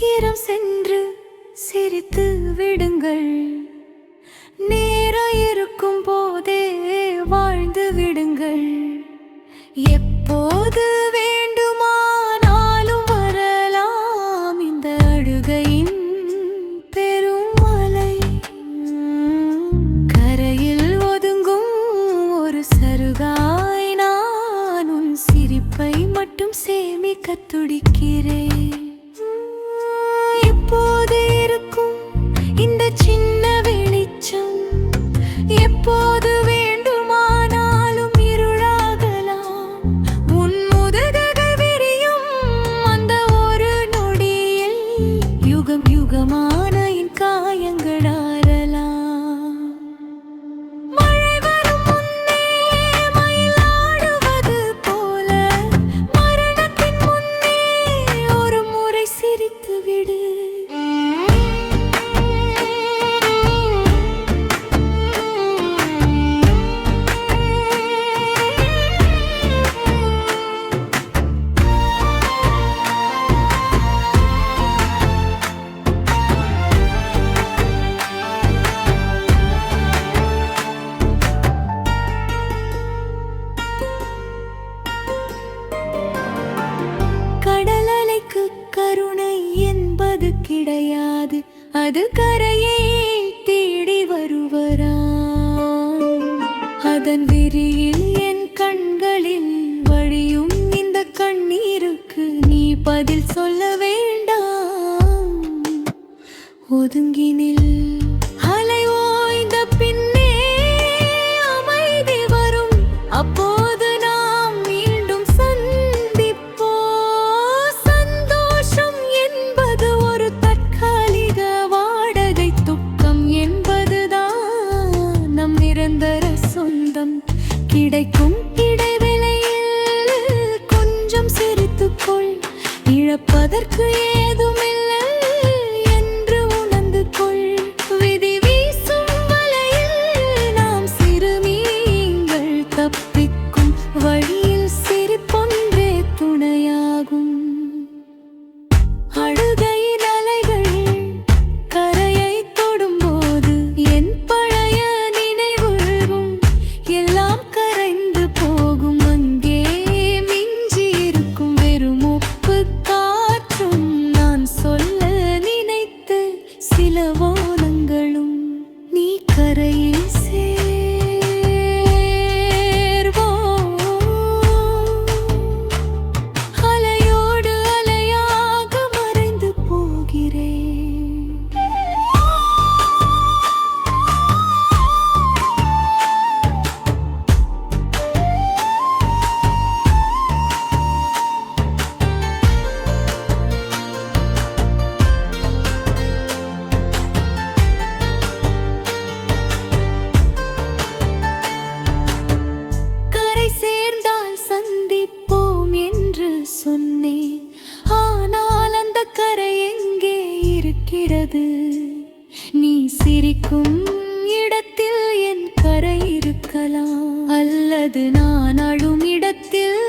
சீக்கிரம் சென்று சிரித்து விடுங்கள். நேரம் இருக்கும் போதே வாழ்ந்து விடுங்கள். எப்போது வேண்டுமானாலும் வரலாம் இந்த அழுகையின் பெரும் கரையில் ஒதுங்கும் ஒரு சருகாய் நான் உன் சிரிப்பை மட்டும் சேமிக்க துடிக்கிறேன். எப்போது வேண்டுமானாலும் இருளாகலாம். உன் முதுககள் விரியும் அந்த ஒரு நொடியில் யுகம் யுகமான என் காயங்கள். கிடையாது. அது கரையை தேடி வருவரா அதன் விரியில் என் கண்களில் வழியும் இந்த கண்ணீருக்கு நீ பதில் சொல்ல வேண்டாம். ஒதுங்கினில் இழப்பதற்கு ஏதுமில்லை. இருக்கிறது. நீ சிரிக்கும் இடத்தில் என் கரை இருக்கலாம். அல்லது நான் அழும் இடத்தில்